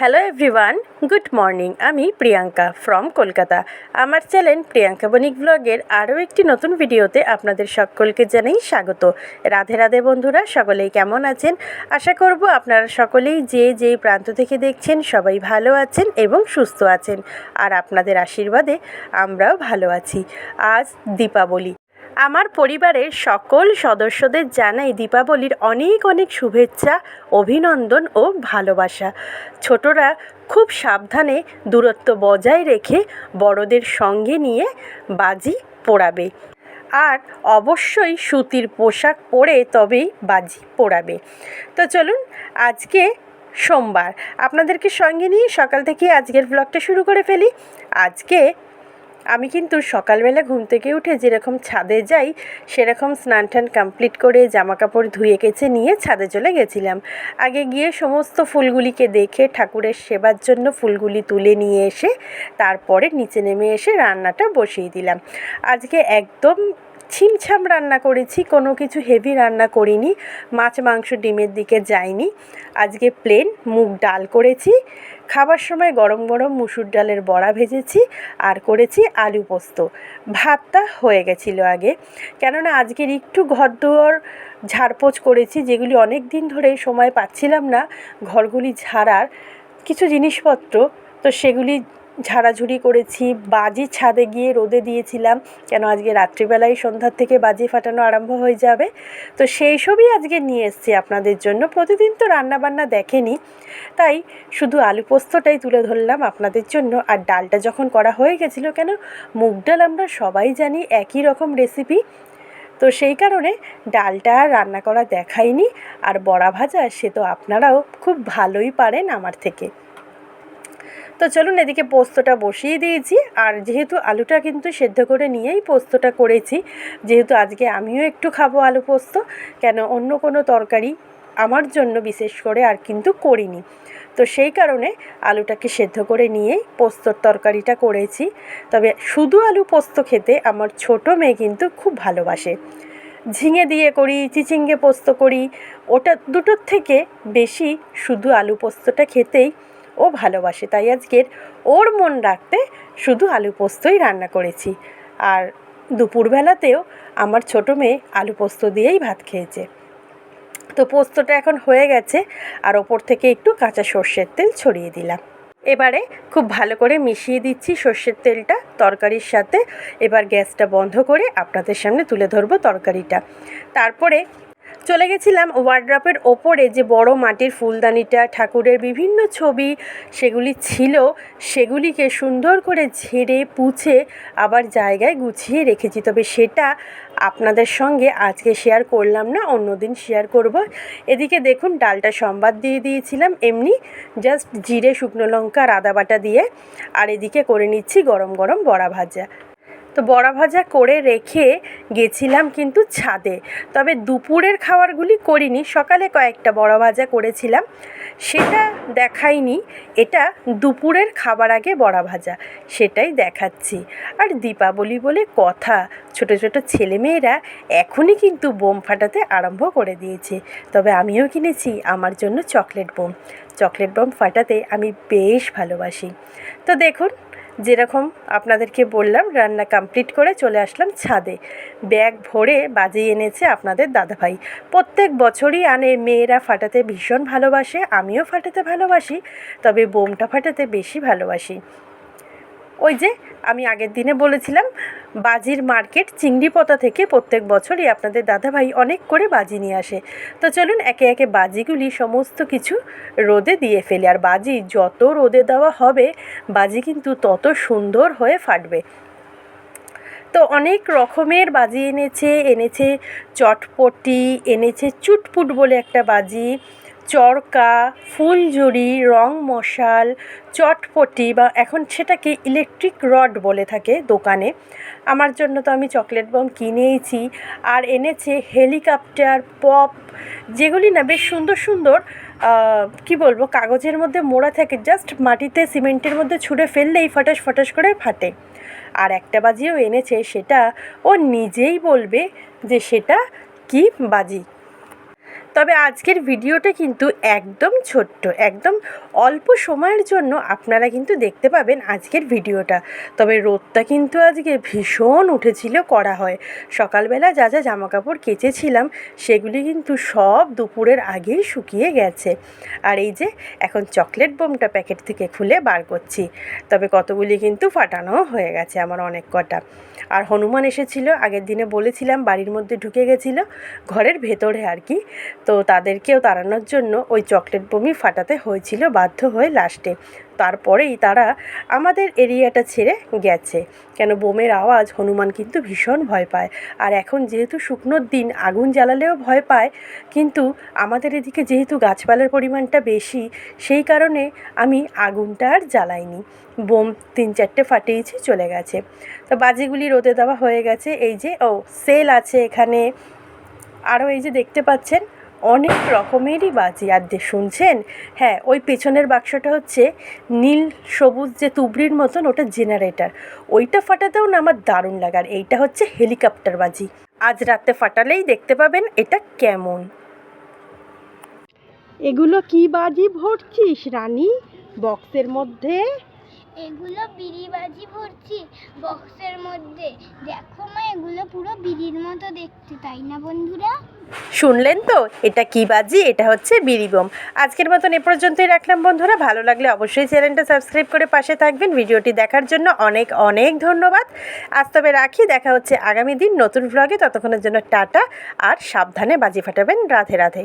Hello everyone good morning আমি Priyanka from Kolkata. আমার channel Priyanka বণিক ব্লগের আরও একটি নতুন ভিডিওতে আপনাদের সকলকে জানাই স্বাগত। রাধে রাধে বন্ধুরা, সকলেই কেমন আছেন? আশা করব আপনারা সকলেই যে যেই প্রান্ত থেকে দেখছেন সবাই ভালো আছেন এবং সুস্থ আছেন। আর আপনাদের আশীর্বাদে আমরাও ভালো আছি। আজ দীপাবলি। আমার পরিবারের সকল সদস্যদের জানাই দীপাবলির অনেক অনেক শুভেচ্ছা, অভিনন্দন ও ভালোবাসা। ছোটরা খুব সাবধানে দূরত্ব বজায় রেখে বড়দের সঙ্গে নিয়ে বাজি পোড়াবে। আর অবশ্যই সুতির পোশাক পরে তবেই বাজি পোড়াবে। তো চলুন, আজকে সোমবার। আপনাদেরকে সঙ্গে নিয়ে সকাল থেকে আজকের ব্লগটা শুরু করে ফেলি। আজকে আমি কিন্তু সকালবেলা ঘুম থেকে উঠে যেরকম ছাদে যাই, সেরকম স্নান টান কমপ্লিট করে জামা কাপড় ধুয়ে কেচে নিয়ে ছাদে চলে গেছিলাম। আগে গিয়ে সমস্ত ফুলগুলিকে দেখে ঠাকুরের সেবার জন্য ফুলগুলি তুলে নিয়ে এসে, তারপরে নিচে নেমে এসে রান্নাটা বসিয়ে দিলাম। আজকে একদম ছিমছাম রান্না করেছি, কোনো কিছু হেভি রান্না করিনি, মাছ, মাংস, ডিমের দিকে যাইনি। আজকে প্লেন মুগ ডাল করেছি, খাবার সময় গরম গরম মুসুর ডালের বড়া ভেজেছি আর করেছি আলু পোস্ত। ভাতটা হয়ে গেছিল আগে, কেননা আজকের একটু ঘর দুয়ার ঝাড়পোছ করেছি, যেগুলি অনেক দিন ধরে সময় পাচ্ছিলাম না, ঘরগুলি ঝাড়ার কিছু জিনিসপত্র, তো সেগুলি ঝাড়াঝুড়ি করেছি, বাজি ছাদে গিয়ে রোদে দিয়েছিলাম, কেন আজকে রাত্রিবেলায় সন্ধ্যার থেকে বাজি ফাটানো আরম্ভ হয়ে যাবে। তো সেই সবই আজকে নিয়ে এসেছি আপনাদের জন্য। প্রতিদিন তো রান্নাবান্না দেখেনি, তাই শুধু আলু পোস্তটাই তুলে ধরলাম আপনাদের জন্য। আর ডালটা যখন করা হয়ে গেছিল, কেন মুগ ডাল আমরা সবাই জানি একই রকম রেসিপি তো সেই কারণে ডালটা আর রান্না করা দেখাইনি। আর বড়া ভাজা, সে তো আপনারাও খুব ভালোই পারেন আমার থেকে। তো চলুন এদিকে পোস্তটা বসিয়ে দিয়েছি। আর যেহেতু আলুটা কিন্তু সেদ্ধ করে নিয়েই পোস্তটা করেছি, যেহেতু আজকে আমিও একটু খাব আলু পোস্ত, কেন অন্য কোনো তরকারি আমার জন্য বিশেষ করে আর কিন্তু করিনি। তো সেই কারণে আলুটাকে সেদ্ধ করে নিয়েই পোস্তর তরকারিটা করেছি। তবে শুধু আলু পোস্ত খেতে আমার ছোট মেয়ে কিন্তু খুব ভালোবাসে। ঝিঙে দিয়ে করি, চিচিঙ্গে পোস্ত করি, ওটা দুটোর থেকে বেশি শুধু আলু পোস্তটা খেতেই ও ভালোবাসে। তাই আজকের ওর মন রাখতে শুধু আলু পোস্তই রান্না করেছি। আর দুপুরবেলাতেও আমার ছোটো মেয়ে আলু পোস্ত দিয়েই ভাত খেয়েছে। তো পোস্তটা এখন হয়ে গেছে আর ওপর থেকে একটু কাঁচা সর্ষের তেল ছড়িয়ে দিলাম। এবারে খুব ভালো করে মিশিয়ে দিচ্ছি সর্ষের তেলটা তরকারির সাথে। এবার গ্যাসটা বন্ধ করে আপনাদের সামনে তুলে ধরবো তরকারিটা। তারপরে চলে গেছিলাম ওয়ার্ড্রপের ওপরে যে বড় মাটির ফুলদানিটা, ঠাকুরের বিভিন্ন ছবি সেগুলি ছিল, সেগুলিকে সুন্দর করে ঝেড়ে, পুছে আবার জায়গায় গুছিয়ে রেখেছি। তবে সেটা আপনাদের সঙ্গে আজকে শেয়ার করলাম না, অন্যদিন শেয়ার করব। এদিকে দেখুন, ডালটা সম্বাদ দিয়ে দিয়েছিলাম, এমনি জাস্ট জিরে, শুকনো লঙ্কা আর আদা বাটা দিয়ে। আর এদিকে করে নিচ্ছি গরম গরম বড়া ভাজা। তো বড়া ভাজা করে রেখে গেছিলাম কিন্তু ছাদে। তবে দুপুরের খাবারগুলি করিনি, সকালে কয়েকটা বড়া ভাজা করেছিলাম। সেটা দেখাইনি, এটা দুপুরের খাবার আগে বড়া ভাজা, সেটাই দেখাচ্ছি। আর দীপাবলি বলে কথা, ছোট ছোট ছেলেমেয়েরা এখনই কিন্তু বোম ফাটাতে আরম্ভ করে দিয়েছে। তবে আমিও কিনেছি, আমার জন্য চকলেট বোম। চকলেট বোম ফাটাতে আমি বেশ ভালোবাসি। তো দেখুন যেরকম আপনাদেরকে বললাম, রান্না কমপ্লিট করে চলে আসলাম ছাদে। ব্যাগ ভরে বাজে এনেছে আপনাদের দাদাভাই। প্রত্যেক বছরই আনে, মেয়েরা ফাটাতে ভীষণ ভালোবাসে, আমিও ফাটাতে ভালোবাসি, তবে বোমটা ফাটাতে বেশি ভালোবাসি। ওই যে আমি আগের দিনে বলেছিলাম, বাজির মার্কেট চিংড়িপোতা থেকে প্রত্যেক বছরই আপনাদের দাদাভাই অনেক করে বাজি নিয়ে আসে। তো চলুন একে একে বাজিগুলি সমস্ত কিছু রোদে দিয়ে ফেলি। আর বাজি যত রোদে দেওয়া হবে, বাজি কিন্তু তত সুন্দর হয়ে ফাটবে। তো অনেক রকমের বাজি এনেছে এনেছে চটপটি, এনেছে চুটপুট বলে একটা বাজি চরকা, ফুলঝুরি, রং মশাল, চটপটি বা এখন সেটাকে ইলেকট্রিক রড বলে থাকে দোকানে। আমার জন্য তো আমি চকলেট বম কিনেইছি আর এনেছে হেলিকপ্টার পপ যেগুলি না বেশ সুন্দর সুন্দর কি বলব, কাগজের মধ্যে মোড়া থাকে জাস্ট মাটিতে সিমেন্টের মধ্যে ছুঁড়ে ফেললেই ফটাস ফটাস করে ফাটে। আর একটা বাজিও এনেছে সেটা, ও নিজেই বলবে যে সেটা কি বাজি। তবে আজকের ভিডিওটা কিন্তু একদম ছোট্ট, একদম অল্প সময়ের জন্য আপনারা কিন্তু দেখতে পাবেন আজকের ভিডিওটা। তবে রোদটা কিন্তু আজকে ভীষণ উঠেছিল করা হয়। সকালবেলা যা যা জামাকাপড় কেচেছিলাম, সেগুলি কিন্তু সব দুপুরের আগেই শুকিয়ে গেছে। আর এই যে, এখন চকলেট বোমটা প্যাকেট থেকে খুলে বার করছি। তবে কতগুলি কিন্তু ফাটানো হয়ে গেছে আমার অনেক কটা। আর হনুমান এসেছিল, আগের দিনে বলেছিলাম বাড়ির মধ্যে ঢুকে গেছিল, ঘরের ভেতরে আর কি। তো তাদেরকেও তাড়ানোর জন্য ওই চকলেট বমি ফাটাতে হয়েছিল বাধ্য হয়ে লাস্টে। তারপরেই তারা আমাদের এরিয়াটা ছেড়ে গেছে। কেন বোমের আওয়াজ হনুমান কিন্তু ভীষণ ভয় পায়। আর এখন যেহেতু শুকনোর দিন, আগুন জ্বালালেও ভয় পায়, কিন্তু আমাদের এদিকে যেহেতু গাছপালার পরিমাণটা বেশি, সেই কারণে আমি আগুনটা আর জ্বালাইনি। বোম তিন চারটে ফাটিয়েছি চলে গেছে। তো বাজিগুলি রোদে দেওয়া হয়ে গেছে। এই যে, ও, সেল আছে এখানে। আরও এই যে দেখতে পাচ্ছেন অনেক রকমেরই বাজি। আর যে শুনছেন? হ্যাঁ ওই পেছনের বাক্সটা হচ্ছে নীল সবুজ যে তুবড়ির মতন ওটা জেনারেটার ওইটা ফাটাতেও না আমার দারুণ লাগে। আর এইটা হচ্ছে হেলিকপ্টার বাজি। আজ রাতে ফাটালেই দেখতে পাবেন এটা কেমন। এগুলো কি বাজি ভরছিস রানী? বক্সের মধ্যে এগুলো বিড়িবাজি ভরছি বক্সের মধ্যে। দেখো মা, এগুলো পুরো বিড়ির মতো দেখতে, তাই না বন্ধুরা? শুনলেন তো? এটা কি বাজি? এটা হচ্ছে বিড়ি বোম। আজকের মতন এ পর্যন্তই রাখলাম বন্ধুরা। ভালো লাগলে অবশ্যই চ্যানেলটা সাবস্ক্রাইব করে পাশে থাকবেন। ভিডিওটি দেখার জন্য অনেক অনেক ধন্যবাদ। আজ তবে রাখি। দেখা হচ্ছে আগামী দিন নতুন ভ্লগে ততক্ষণের জন্য টাটা আর সাবধানে বাজি ফাটাবেন। রাধে রাধে।